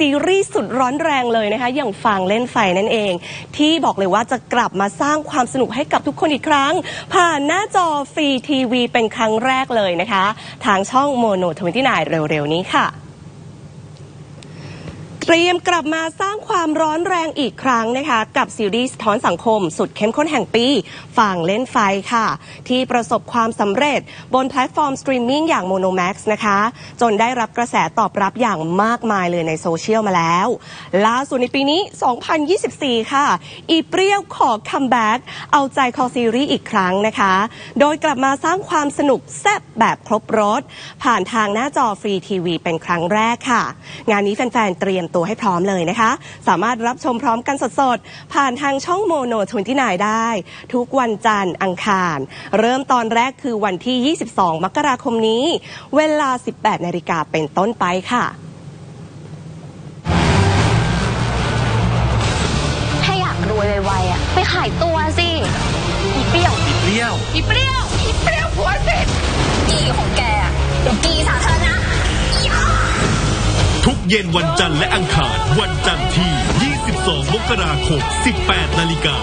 ซีรีส์สุดร้อนแรงเลยนะคะ อย่างฟังเล่นไฟนั่นเอง ที่บอกเลยว่าจะกลับมาสร้างความสนุกให้กับทุกคนอีกครั้ง ผ่านหน้าจอฟรีทีวีเป็นครั้งแรกเลยนะคะ ทางช่องโมโนทวินตี้นเร็วๆนี้ค่ะ เตรียมกลับมาสร้างความร้อนแรงอีกครั้งนะคะ กับซีรีส์ท้อนสังคม สุดเข้มข้นแห่งปี ฝั่งเล่นไฟค่ะ ที่ประสบความสำเร็จบนแพลตฟอร์มสตรีมมิ่งอย่าง Monomax นะคะ จนได้รับกระแสตอบรับอย่างมากมายเลยในโซเชียลมาแล้ว ล่าสุดในปีนี้ 2024 ค่ะ อีเปรี้ยวขอคัมแบ็กเอาใจคอซีรีส์อีกครั้งนะคะ โดยกลับมาสร้างความสนุกแซ่บแบบครบรถผ่านทางหน้าจอฟรีทีวีเป็นครั้งแรกค่ะ งานนี้แฟนๆเตรียมตัวให้พร้อมเลยนะคะ สามารถรับชมพร้อมกันสดๆ ผ่านทางช่องโมโน29ได้ ทุกวันจันทร์อังคาร เริ่มตอนแรกคือวันที่ 22 มกราคมนี้ เวลา 18 นาฬิกาเป็นต้นไปค่ะถ้าอยากรวยไวๆอะไปขายตัวสิอีเปรี้ยวอีเปรี้ยวอีเปรี้ยวอีเปรี้ยวผัวสิกีของแก เย็นวันจันทร์และอังคาร วันจันทร์ที่ 22 มกราคม 18 นาฬิกา